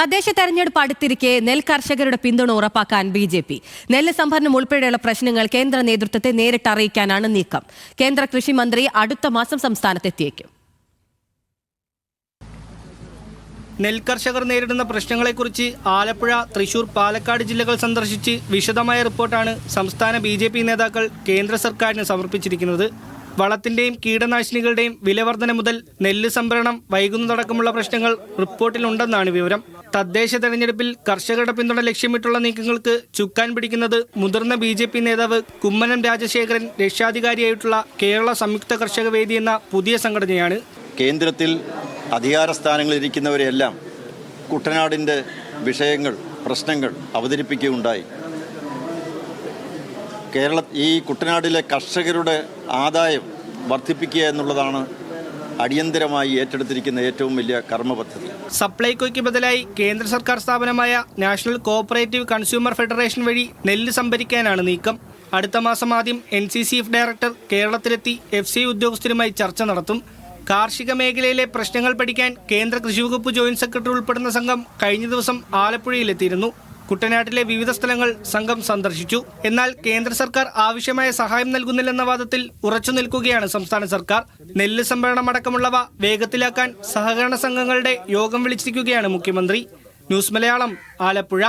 തദ്ദേശ തെരഞ്ഞെടുപ്പ് അടുത്തിരിക്കെ നെൽ കർഷകരുടെ പിന്തുണ ഉറപ്പാക്കാൻ ബി ജെ പി. നെല്ല് സംഭരണം ഉൾപ്പെടെയുള്ള പ്രശ്നങ്ങൾ കേന്ദ്ര നേതൃത്വത്തെ നേരിട്ട് അറിയിക്കാനാണ് നീക്കം. കേന്ദ്ര കൃഷി മന്ത്രി അടുത്ത മാസം സംസ്ഥാനത്തെത്തിയേക്കും. നെൽകർഷകർ നേരിടുന്ന പ്രശ്നങ്ങളെക്കുറിച്ച് ആലപ്പുഴ തൃശൂർ പാലക്കാട് ജില്ലകൾ സന്ദർശിച്ച് വിശദമായ റിപ്പോർട്ടാണ് സംസ്ഥാന ബി നേതാക്കൾ കേന്ദ്ര സർക്കാരിന് സമർപ്പിച്ചിരിക്കുന്നത്. വളത്തിന്റെയും കീടനാശിനികളുടെയും വിലവർധന മുതൽ നെല്ല് സംഭരണം വൈകുന്നതടക്കമുള്ള പ്രശ്നങ്ങൾ റിപ്പോർട്ടിലുണ്ടെന്നാണ് വിവരം. തദ്ദേശ തെരഞ്ഞെടുപ്പിൽ കർഷകരുടെ പിന്തുണ ലക്ഷ്യമിട്ടുള്ള നീക്കങ്ങൾക്ക് ചുക്കാൻ പിടിക്കുന്നത് മുതിർന്ന ബി ജെ പി നേതാവ് കുമ്മനം രാജശേഖരൻ രക്ഷാധികാരിയായിട്ടുള്ള കേരള സംയുക്ത കർഷക വേദി എന്ന പുതിയ സംഘടനയാണ്. കേന്ദ്രത്തിൽ അധികാര സ്ഥാനങ്ങളിലിരിക്കുന്നവരെല്ലാം കുട്ടനാടിന്റെ വിഷയങ്ങൾ പ്രശ്നങ്ങൾ അവതരിപ്പിക്കുകയുണ്ടായി. കേരള ഈ കുട്ടനാടിലെ കർഷകരുടെ ആദായം വർദ്ധിപ്പിക്കുക എന്നുള്ളതാണ് അടിയന്തരമായി ഏറ്റെടുത്തിരിക്കുന്ന ഏറ്റവും വലിയ കർമ്മ പദ്ധതി സപ്ലൈകോയ്ക്ക് ബദലായി കേന്ദ്ര സർക്കാർ സ്ഥാപനമായ നാഷണൽ കോഓപ്പറേറ്റീവ് കൺസ്യൂമർ ഫെഡറേഷൻ വഴി നെല്ല് സംഭരിക്കാനാണ് നീക്കം. അടുത്ത മാസം ആദ്യം N C C F director കേരളത്തിലെത്തി F C ഉദ്യോഗസ്ഥരുമായി ചർച്ച നടത്തും. കാർഷിക മേഖലയിലെ പ്രശ്നങ്ങൾ പഠിക്കാൻ കേന്ദ്ര കൃഷി വകുപ്പ് ജോയിന്റ് സെക്രട്ടറി ഉൾപ്പെടുന്ന സംഘം കഴിഞ്ഞ ദിവസം ആലപ്പുഴയിലെത്തിയിരുന്നു. കുട്ടനാട്ടിലെ വിവിധ സ്ഥലങ്ങൾ സംഘം സന്ദർശിച്ചു. എന്നാൽ കേന്ദ്ര സർക്കാർ ആവശ്യമായ സഹായം നൽകുന്നില്ലെന്ന വാദത്തിൽ ഉറച്ചു നിൽക്കുകയാണ് സംസ്ഥാന സർക്കാർ. നെല്ല് സംഭരണം അടക്കമുള്ളവ വേഗത്തിലാക്കാൻ സഹകരണ സംഘങ്ങളുടെ യോഗം വിളിച്ചിരിക്കുകയാണ് മുഖ്യമന്ത്രി. ന്യൂസ് മലയാളം ആലപ്പുഴ.